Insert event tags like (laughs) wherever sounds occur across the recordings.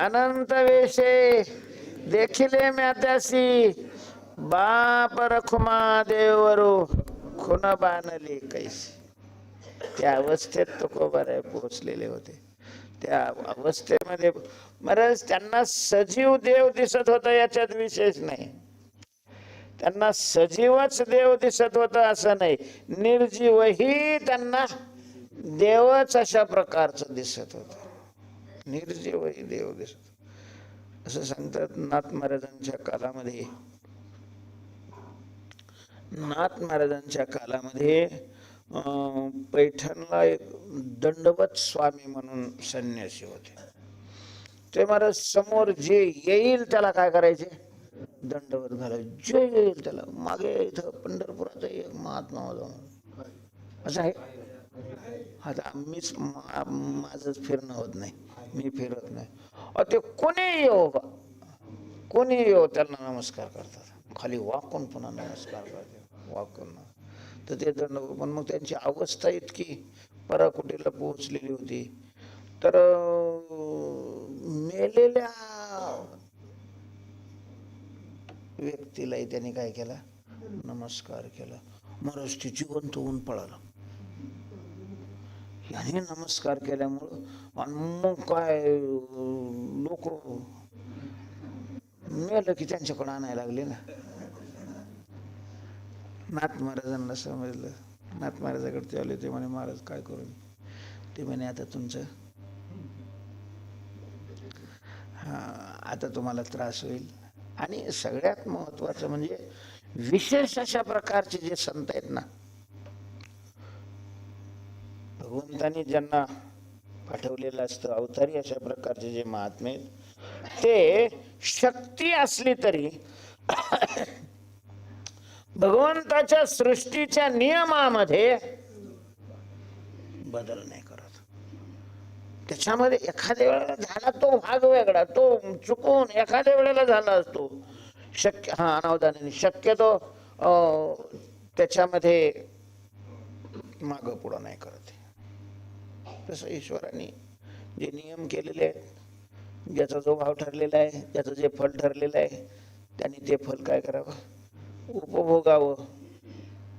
अनंत वेशे देखिले म्यात्यासी. बाप रखुमा देवरू खुन बाणली कैसी. त्या अवस्थेत तुकोबाराय पोहोचलेले होते. त्या अवस्थेमध्ये महाराज त्यांना सजीव देव दिसत होता याच्यात विशेष नाही. त्यांना सजीवच देव दिसत होता असं नाही. निर्जीवही त्यांना देवच अशा प्रकारचं दिसत होत. निर्जीवही देव दिसत. असं सांगतात नाथ महाराजांच्या कालामध्ये. नाथ महाराजांच्या कालामध्ये अं, पैठणला एक दंडवत स्वामी म्हणून संन्यासी होते. ते महाराज समोर जे येईल त्याला काय करायचे? दंडवत घालायचे जे येईल त्याला. मागे इथं पंढरपुराचा एक महात्मा होता असं आहे? आता मीच माझंच फिरणं होत नाही. मी फिरत नाही. अ ते कोणी येऊ बा. कोणी येऊ त्यांना नमस्कार करतात. खाली वाकून पुन्हा नमस्कार करते वाकून तर ते दंड पण मग त्यांची अवस्था इतकी पराकुटीला पोहोचलेली होती. तर मेलेल्या व्यक्तीलाही त्यांनी काय केला? नमस्कार केला. महाराज ते जिवंत होऊन पळाला. याने नमस्कार केल्यामुळं आणि मग काय लोक मेलं की त्यांच्याकडे आणायला लागले ना. नाथ महाराजांना समजलं. नाथ महाराजाकडे ते आले ते म्हणे महाराज काय करू ते म्हणे आता तुमचं हा आता तुम्हाला त्रास होईल. आणि सगळ्यात महत्वाचं म्हणजे विशेष अशा प्रकारचे जे संत आहेत ना भगवंतानी ज्यांना पाठवलेलं असतं अवतारी अशा प्रकारचे जे महात्मे आहेत, ते शक्ती असली तरी भगवंताच्या सृष्टीच्या नियमामध्ये बदल नाही करत. त्याच्यामध्ये एखाद्या वेळेला झाला तो भाग वेगळा तो चुकून एखाद्या वेळेला झाला असतो. शक्य हा अनावधानाने शक्यतो अं, त्याच्यामध्ये माग पुढं नाही करत. तसं ईश्वराने जे नियम केलेले आहेत ज्याचा जो भाव ठरलेला आहे ज्याचं जे फल ठरलेलं आहे त्यांनी ते फल काय करावं? उपभोगावं.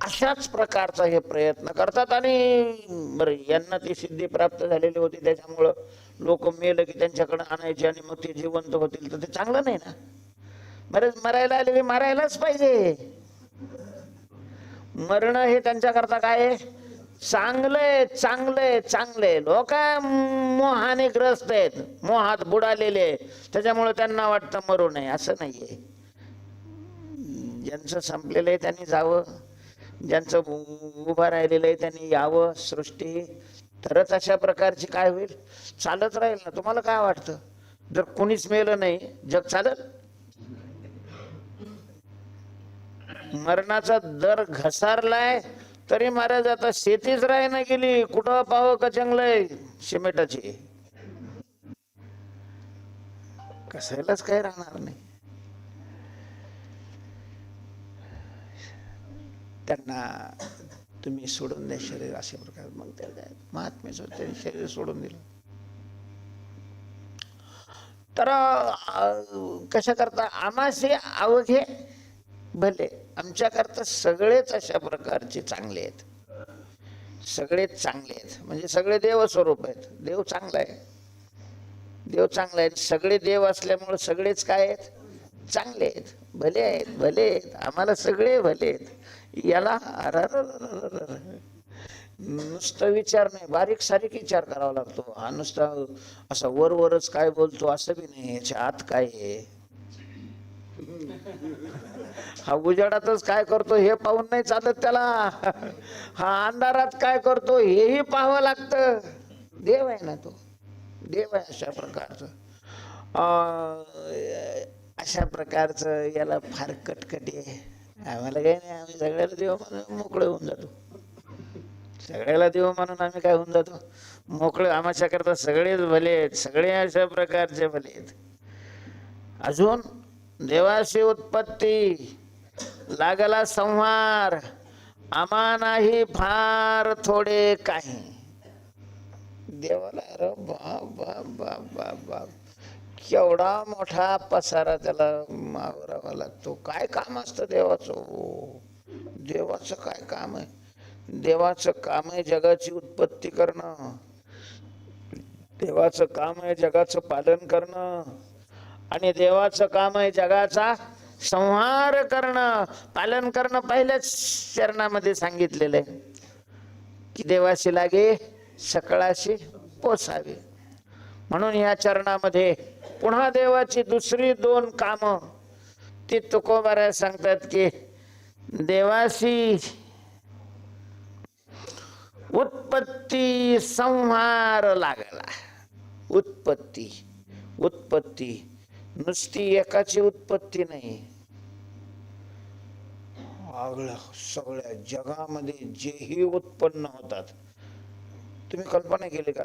अशाच प्रकारचा हे प्रयत्न करतात आणि बरं यांना ती सिद्धी प्राप्त झालेली होती त्याच्यामुळं लोक मेलं की त्यांच्याकडे आणायचे आणि मग ते जिवंत होतील तर ते चांगलं नाही ना? बरेच मरायला आले की मारायलाच पाहिजे. मरण हे त्यांच्याकरता काय आहे? चांगलंय चांगलंय चांगलंय लोक मोहाने ग्रस्त आहेत. मोहात बुडालेले आहेत. त्याच्यामुळे त्यांना वाटतं मरू नये असं नाहीये. ज्यांचं संपलेलं आहे त्यांनी जावं. ज्यांचं उभं राहिलेलं आहे त्यांनी यावं. सृष्टी. तरच अशा प्रकारची काय होईल? चालत राहील ना. तुम्हाला काय वाटतं? जर कोणीच मेलं नाही जग चालत मरणाचा दर घसारलाय तरी महाराज आता शेतीच राही ना गेली. कुठं पाव आहे? सिमेंटाची. कसायलाच काही राहणार नाही. त्यांना तुम्ही सोडून द्या शरीर अशा प्रकार. मग त्या महात्मे महात्मेच त्यांनी शरीर सोडून दिलं. तर कशा करता आमासे अवघे भले. आमच्याकरता सगळेच अशा प्रकारचे चांगले आहेत. सगळेच चांगले आहेत. म्हणजे सगळे देव स्वरूप आहेत. देव चांगला आहे. देव चांगला आहे. सगळे देव असल्यामुळे सगळेच काय आहेत? चांगले आहेत. भले आहेत भले आहेत. आम्हाला सगळे भले आहेत. याला नुसतं विचार नाही बारीक सारीक विचार करावा लागतो हा नुसता असा वर वरच काय बोलतो असं बी नाही याच्या आत काय आहे हा उजाडातच काय करतो हे पाहून नाही चालत त्याला. हा अंधारात काय करतो हेही पाहावं लागतं. देव आहे ना तो. देव आहे अशा प्रकारचं. अशा प्रकारचं याला फार कटकटी आहे. आम्हाला काही नाही आम्ही सगळ्याला देव म्हणून मोकळे होऊन जातो. सगळ्याला देव म्हणून आम्ही काय होऊन जातो? मोकळे आम्हाच्या करता सगळेच भले आहेत सगळे अशा प्रकारचे भले आहेत. अजून देवाशी उत्पत्ती. लागला संहार. आमा नाही फार थोडे काही. देवाला अरे बाप बाप बाप बाप बाप केवढा मोठा पसारा त्याला मावरावा लागतो. काय काम असतं देवाचं? हो. देवाचं काय काम आहे? देवाचं काम आहे जगाची उत्पत्ती करणं. देवाचं काम आहे जगाचं पालन करणं. आणि देवाचं काम आहे जगाचा संहार करणं पालन करणं पहिल्याच चरणामध्ये सांगितलेलं आहे. की देवाशी लागे सकळाशी पोसावे. म्हणून या चरणामध्ये पुन्हा देवाची दुसरी दोन कामं. ती तुकोबाऱ्या सांगतात की देवाशी उत्पत्ती संहार लागला. उत्पत्ती उत्पत्ती. नुसती एकाची उत्पत्ती नाही. आगळ्या सगळ्या जगामध्ये जेही उत्पन्न होतात. तुम्ही कल्पना केली का?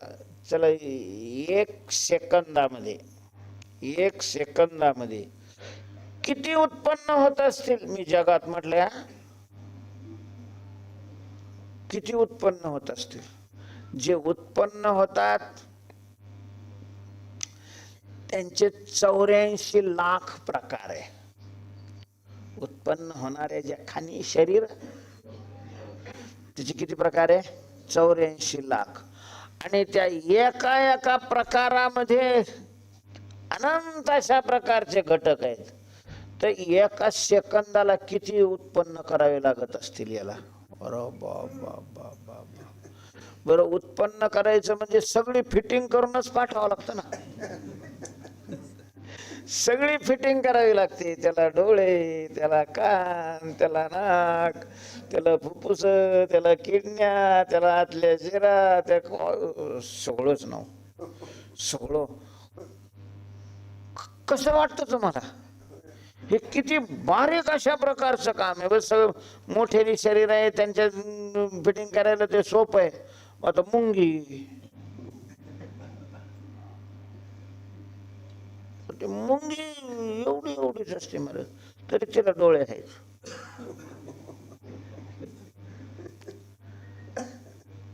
चला एक सेकंदामध्ये एक सेकंदामध्ये किती उत्पन्न होत असतील? मी जगात म्हटल्या किती उत्पन्न होत असतील? जे उत्पन्न होतात त्यांचे चौऱ्याऐंशी लाख प्रकार आहे. उत्पन्न होणारे जे खाणी शरीर त्याचे किती प्रकार आहे? चौऱ्याऐंशी लाख. आणि त्या एका एका प्रकारामध्ये अनंत अशा प्रकारचे घटक आहेत. तर एका सेकंदाला किती उत्पन्न करावे लागत असतील याला? बरं उत्पन्न करायचं म्हणजे सगळी फिटिंग करूनच पाठवावं लागतं ना. सगळी फिटिंग करावी लागते. त्याला डोळे त्याला कान त्याला नाक त्याला फुफ्फुस त्याला किडण्या त्याला आतल्या जिरा त्या सगळंच नाव. सगळं. कसं वाटतं तुम्हाला? हे किती बारीक अशा प्रकारचं काम आहे. बस सगळं मोठे शरीर आहे त्यांच्या फिटिंग करायला ते सोपं आहे. आता मुंगी ते मुंगी एवढी एवढीच असते मला तरी तिला डोळे आहेत.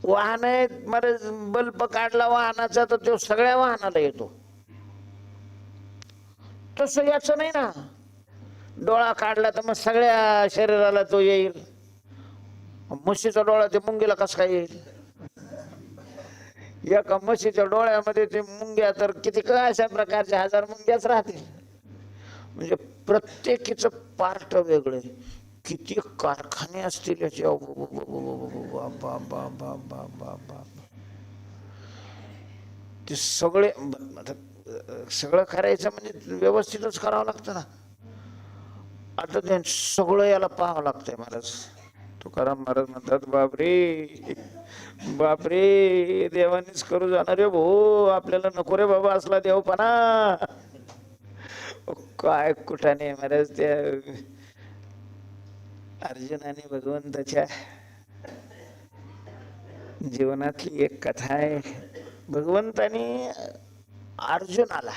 वाहन आहेत मला बल्ब काढला वाहनाचा तर तो सगळ्या वाहनाला येतो. तसं याचं नाही ना. डोळा काढला तर मग सगळ्या शरीराला तो येईल. म्हशीचा डोळा ते मुंगीला कस काय येईल? एका म्हशीच्या डोळ्यामध्ये ते मुंग्या तर किती काय अशा प्रकारच्या हजार मुंग्याच राहतील म्हणजे प्रत्येकीचं पार्ट वेगळे किती कारखाने असतील याचे ते सगळे आता, सगळं करायचं म्हणजे व्यवस्थितच करावं लागतं ना आता ते सगळं याला पाहावं लागतंय महाराज तुकाराम महाराज म्हणतात बापरे बापरे देवानीच करू जाणार रे भाऊ. आपल्याला नको रे बाबा असला देवपणा. काय कुठाने महाराज त्या अर्जुनाने भगवंताच्या जीवनातली एक कथा आहे. भगवंताने अर्जुनाला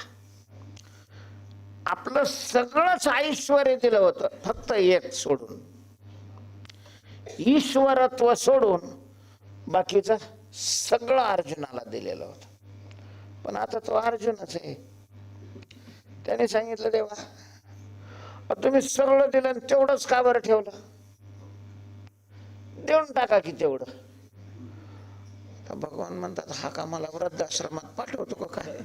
आपलं सगळंच ऐश्वर दिलं होतं फक्त एक सोडून. ईश्वरत्व सोडून बाकीचं सगळं अर्जुनाला दिलेलं होतं. पण आता तो अर्जुनच आहे. त्याने सांगितलं देवा तुम्ही सगळं दिलं आणि तेवढंच का बरं ठेवलं? देऊन टाका की तेवढं. तर भगवान म्हणतात हा का मला वृद्धाश्रमात पाठवतो का काय?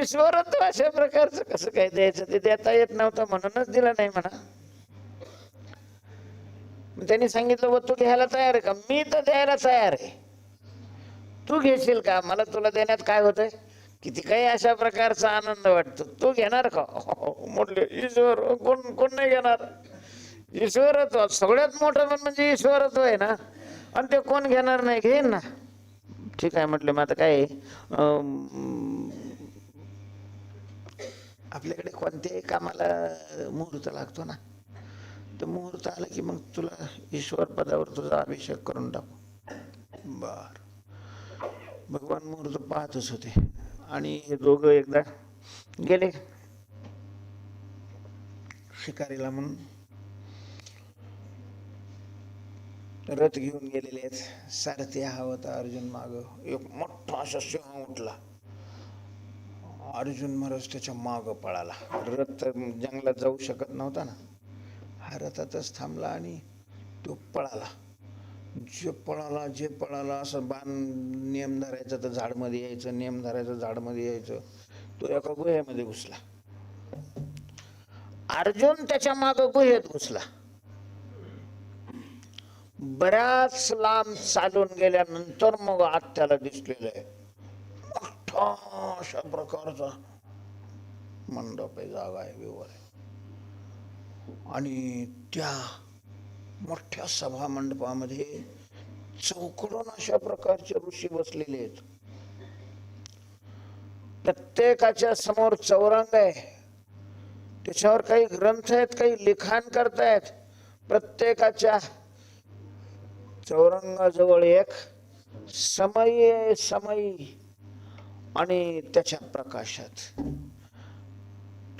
ईश्वरत्व अशा प्रकारचं कसं काय द्यायचं? ते देता येत नव्हतं म्हणूनच दिलं नाही म्हणा. त्यांनी सांगितलं व तू घ्यायला तयार आहे का? मी तर द्यायला तयार आहे. तू घेशील का? मला तुला देण्यात काय होतंय? किती काही अशा प्रकारचा आनंद वाटतो. तू घेणार का? (laughs) म्हटले ईश्वर कोण कोण नाही घेणार? ईश्वरत्व सगळ्यात मोठं पण म्हणजे ईश्वरत्व आहे ना? आणि ते कोण घेणार नाही घेईन ना? ठीक आहे म्हटले मग आता काय आहे, आपल्याकडे कोणत्याही कामाला मुहूर्त लागतो ना? तर मुहूर्त आला की मग तुला ईश्वर पदावर तुझा अभिषेक करून टाकू. बर. भगवान मुहूर्त पाहतच होते. आणि हे दोघं एकदा गेले. शिकारीला म्हणून. रथ घेऊन गेलेले आहेत. सारथी हा होता अर्जुन माग. एक मोठा असा सिंह उठला. अर्जुन महाराज त्याच्या माग पळाला. रथ जंगलात जाऊ शकत नव्हता ना. हा रथातच थांबला आणि तो पळाला. जे पळाला जे पळाला असं बाण नियम धरायचं तर झाडमध्ये यायचं नियम धरायचं झाडमध्ये यायचं. तो एका गुह्यामध्ये घुसला. अर्जुन त्याच्या माग गुहेत घुसला. बऱ्याच लांब चालून गेल्यानंतर मग आत त्याला दिसलेलं आहे. मोठा अशा प्रकारचा मंडप आहे जागा आहे व्यवहार आहे. आणि त्या मोठ्या सभा मंडपामध्ये चौकडून अशा प्रकारचे ऋषी बसलेले आहेत. प्रत्येकाच्या समोर चौरंग आहे. त्याच्यावर काही ग्रंथ आहेत काही लिखाण करतायत. प्रत्येकाच्या चौरंगाजवळ एक समयी आहे समयी. आणि त्याच्या प्रकाशात.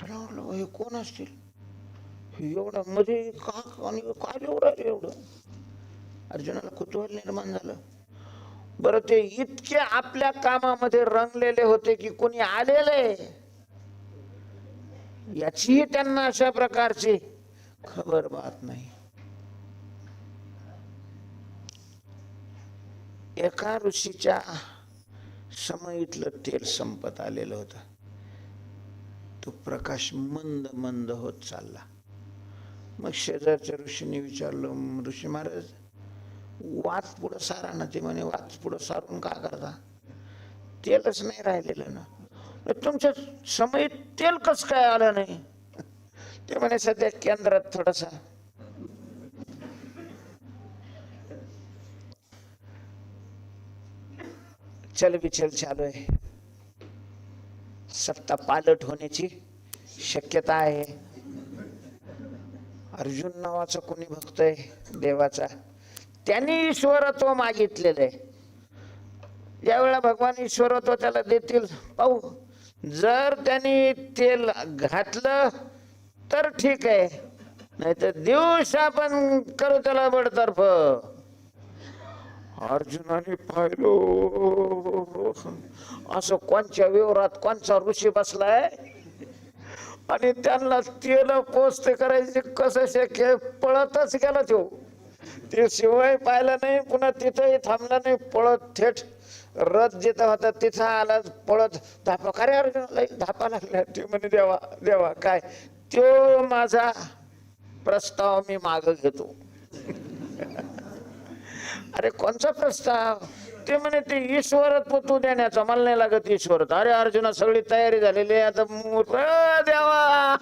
म्हटलं हे कोण असतील? एवढं मध्ये का आणि काय एवढं एवढं अर्जुनाला कुतूहल निर्माण झालं. बरं ते इतके आपल्या कामामध्ये रंगलेले होते की कोणी आलेले? याचीही त्यांना अशा प्रकारची खबर बात नाही. एका ऋषीच्या समयीतलं तेल संपत आलेलं होतं. तो प्रकाश मंद मंद होत चालला. मग शेजारच्या ऋषींनी विचारलं ऋषी महाराज वाच पुढं सारा ना. ते म्हणे वाच पुढं सारून का करता? तेलच नाही राहिलेलं ना. तुमच्या समय तेल कस काय आलं नाही? ते म्हणे सध्या केंद्रात थोडासा. चल बिचल चालू आहे. सत्ता पालट होण्याची शक्यता आहे. अर्जुन नावाचा कोणी भक्त आहे देवाचा. त्यांनी ईश्वरत्व मागितलेलं आहे. ज्यावेळेला भगवान ईश्वरत्व त्याला देतील पाहू. जर त्यांनी तेल घातलं तर ठीक आहे. नाही तर दिवसा पण करू त्याला बडतर्फ अर्जुनाने पाहिलो असं कोणच्या विवरात कोणचा ऋषी बसलाय? आणि त्यांना तेल पोस्ट करायचे कसं शक्य पळतच गेला तो. ते शिवाय पाहिलं नाही पुन्हा तिथंही थांबला नाही पळत थेट रथ जिथं होता तिथं आला पळत धापा. खरे अर्जुन धापा लागला. ते म्हणे देवा देवा काय? तो माझा प्रस्ताव मी माग घेतो. (laughs) अरे कोणचा प्रस्ताव? ते म्हणे ते ईश्वरत्व तू देण्याचा. मला नाही लागत ईश्वरत्व अरे अर्जुना सगळी तयारी झालेली आहे. आता देवा.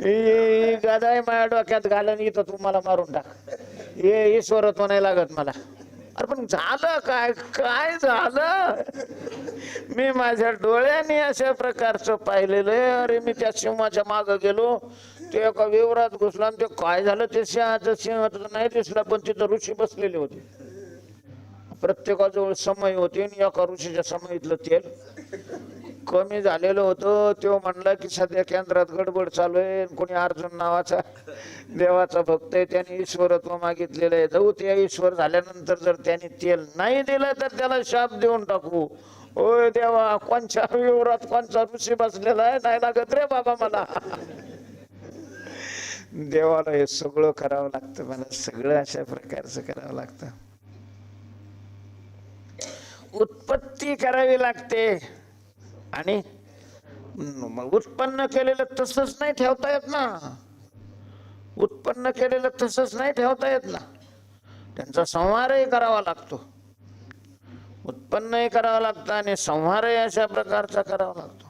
ही गदाय माझ्या डोक्यात घालून इथं तू मला मारून टाक. हे ईश्वरत्व नाही लागत मला. अरे पण झालं काय? काय झालं? मी माझ्या डोळ्यांनी अशा प्रकारचं पाहिलेलं अरे मी त्या सिंहाच्या माग गेलो. ते एका विवरात घुसला आणि ते काय झालं? ते सिंहाचं सिंह नाही दिसला पण तिथं ऋषी बसलेले होते. प्रत्येकाजवळ समय होते आणि एका ऋषीच्या समयीतलं तेल कमी झालेलं होतं. तो म्हणला की सध्या केंद्रात गडबड चालू आहे कोणी अर्जुन नावाचा देवाचा भक्त आहे त्याने ईश्वरत्व मागितलेलं आहे. जाऊ ते ईश्वर झाल्यानंतर जर त्याने तेल नाही दिलं तर त्याला शाप देऊन टाकू. ओय देवा कोणच्या विवरात कोणचा ऋषी बसलेला आहे? नाही लागत रे बाबा मला. देवाला हे सगळं करावं लागतं मला सगळं अशा प्रकारचं करावं लागतं. उत्पत्ती करावी लागते. आणि मग उत्पन्न केलेलं तसंच नाही ठेवता येत ना. उत्पन्न केलेलं तसंच नाही ठेवता येत ना. त्यांचा संहारही करावा लागतो. उत्पन्नही करावं लागतं आणि संहारही अशा प्रकारचा करावा लागतो.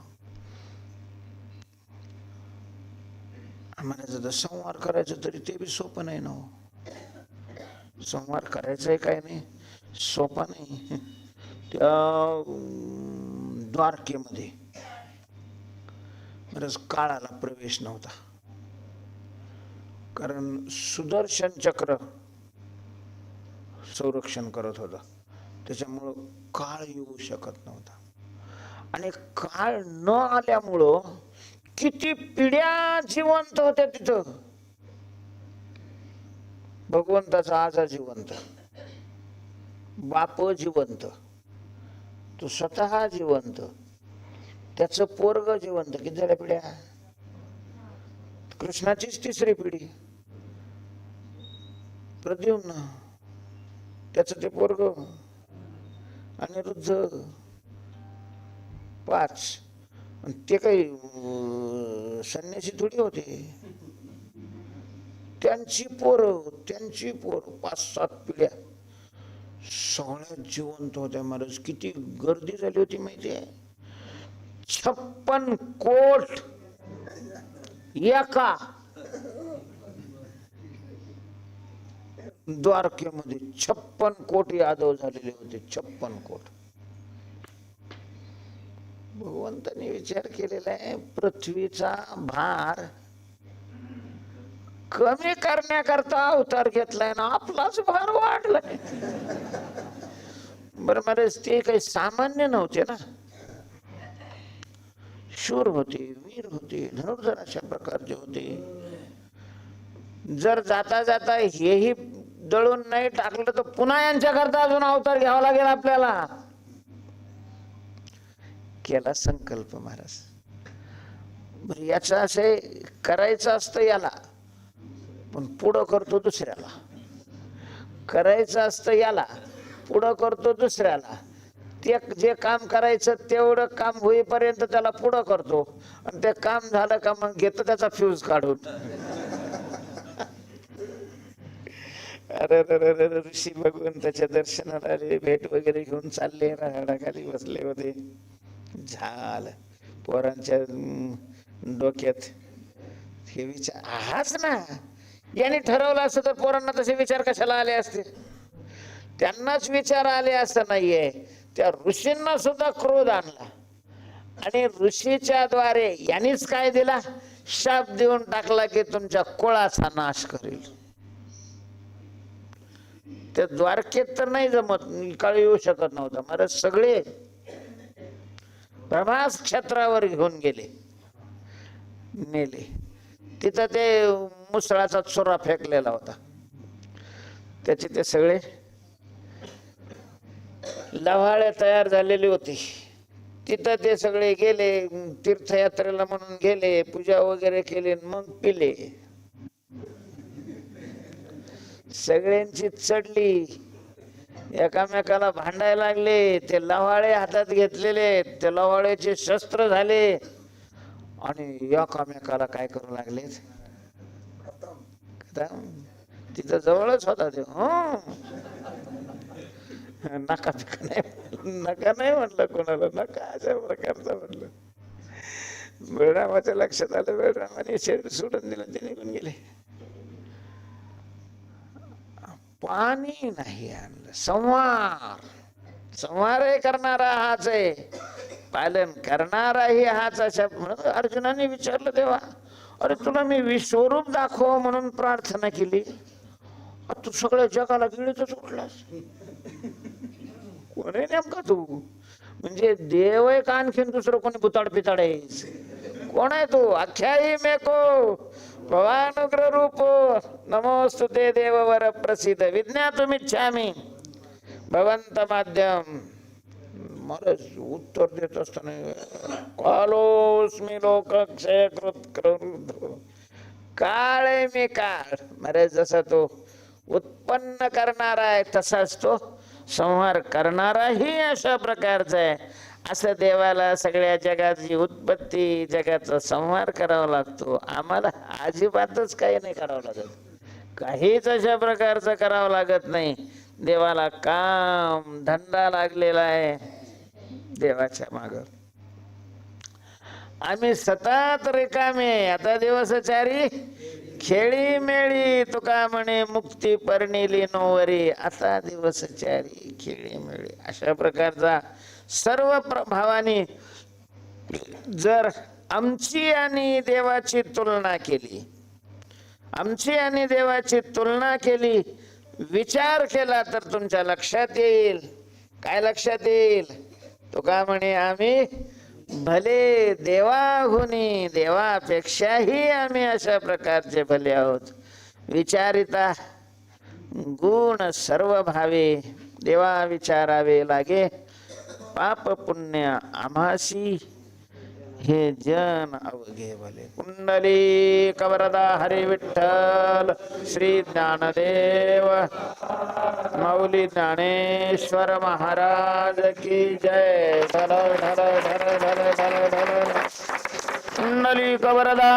म्हणायचं जर संहार करायचं तरी ते बी सोपं नाही ना हो. संहार करायचंही काय नाही सोपा नाही. द्वारकेमध्ये. बरंच काळाला प्रवेश नव्हता. कारण सुदर्शन चक्र संरक्षण करत होता. त्याच्यामुळं काळ येऊ शकत नव्हता. आणि काळ न आल्यामुळं किती पिढ्या जिवंत होत्या तिथं. भगवंताचा आजा जिवंत. बाप जिवंत. तो स्वतः जिवंत. त्याचं पोरग जिवंत. किती झाल्या पिढ्या? कृष्णाचीच तिसरी पिढी. प्रद्युम्न. त्याच ते पोरग. अनिरुद्ध पाच. आणि ते काही अं, संन्यासी थोडी होते. त्यांची पोरं त्यांची पोर पाच सात पिढ्या. सगळ्यात जिवंत होत्या महाराज. किती गर्दी झाली होती माहिती आहे छप्पन कोट एका द्वारकेमध्ये छप्पन कोट यादव झालेले होते. छप्पन कोट. भगवंतांनी विचार केलेला आहे पृथ्वीचा भार कमी करण्याकरता अवतार घेतलाय ना आपलाच भार वाढलाय. बरं महाराज ते काही सामान्य नव्हते ना. शूर होते वीर होते धनुर्धर अशा प्रकारचे होते. जर जाता जाता हेही दळून नाही टाकलं तर पुन्हा यांच्याकरता अजून अवतार घ्यावा लागेल आपल्याला. केला संकल्प महाराज. बर याचं असे करायचं असतं याला पण पुढं करतो दुसऱ्याला. करायचं असतं याला पुढं करतो दुसऱ्याला. ते जे काम करायचं तेवढं काम होईपर्यंत त्याला पुढं करतो. आणि ते काम झालं का मग घेतो त्याचा फ्यूज काढून. (laughs) अरे अरे अरे अरे ऋषी दर्शनाला आले. भेट वगैरे घेऊन चालले राहाडाखाली बसले होते. झालं. पोरांच्या डोक्यात हे विचार. हाच ना. याने ठरवलं असतं तर पोरांना तसे विचार कशाला आले असते? त्यांनाच विचार आले असं नाहीये. त्या ऋषींना सुद्धा क्रोध आणला. आणि ऋषीच्या द्वारे यांनीच काय दिला? शाप देऊन टाकला की तुमच्या कुळाचा नाश करेल. ते द्वारकेत तर नाही जमत काळ येऊ शकत नव्हता. महाराज सगळे प्रभास क्षेत्रावर घेऊन गेले. नेले. तिथं ते मुसळाचा चोरा फेकलेला होता. त्याचे ते सगळे लव्हाळे तयार झालेली होती. तिथं ते सगळे गेले तीर्थयात्रेला म्हणून गेले पूजा वगैरे केली मग पिले. सगळ्यांची चढली. एकामेकाला भांडायला लागले ते लव्हाळे हातात घेतलेले ते लव्हाळ्याचे शस्त्र झाले. आणि एकामेकाला काय करू लागले? तिथं जवळच होता ते. हं. नका नाही नका नाही म्हटलं कोणाला. नका अशा प्रकारचा म्हटलं बळरामाच्या लक्षात आलं बळरामाने शरीर सोडून दिलं ते निघून गेले. पाणी नाही आणलं. संवार. संवार करणारा हाच आहे. पालन करणाराही हाच अशा म्हणून अर्जुनाने विचारलं तेव्हा अरे तुला मी विश्वरूप दाखव म्हणून प्रार्थना केली. तू सगळ्या जगाला गिळतच उठलास. कोण आहे नेमका तू? म्हणजे देव आहे का आणखीन दुसरं कोणी बुताड पिताड आहे? कोण आहे तू? अख्याई मेको भवानुग्र रूप नमोस्तु ते देववर प्रसिद्ध विज्ञातुमिच्छामी भवंत माध्यम। महाराज उत्तर देत असताना कालोस्मी लोक क्षय कृत क्रुद्ध। काळ आहे मी काळ। मरे जसा तो उत्पन्न करणारा आहे तसाच तो संहार करणाराही अशा प्रकारचा आहे. असं देवाला सगळ्या जगाची उत्पत्ती जगाचा संहार करावा लागतो. आम्हाला अजिबातच काही नाही करावं लागत. काहीच अशा प्रकारचं करावं लागत नाही. देवाला काम धंदा लागलेला आहे. देवाच्या माग. आम्ही सतत रिकामे आता दिवसचारी खेळी मेळी तुका म्हणे मुक्ती पर्णिली नोवरी आता दिवसचारी खेळी मेळी. अशा प्रकारचा सर्व प्रभावाने जर आमची आणि देवाची तुलना केली आमची आणि देवाची तुलना केली विचार केला तर तुमच्या लक्षात येईल. काय लक्षात येईल? तुका म्हणे आम्ही भले देवाहुनी देवापेक्षाही आम्ही अशा प्रकारचे भले आहोत. विचारिता गुण सर्व भावे देवा विचारावे लागे. पाप पुण्य आम्हाशी. हे जन अवघे भले कुंडली कवरदा हरी विठ्ठल श्री ज्ञानदेव मौली ज्ञानेश्वर महाराज की जय. ढल ढल ढल ढल ढल ढल कुंडली कवरदा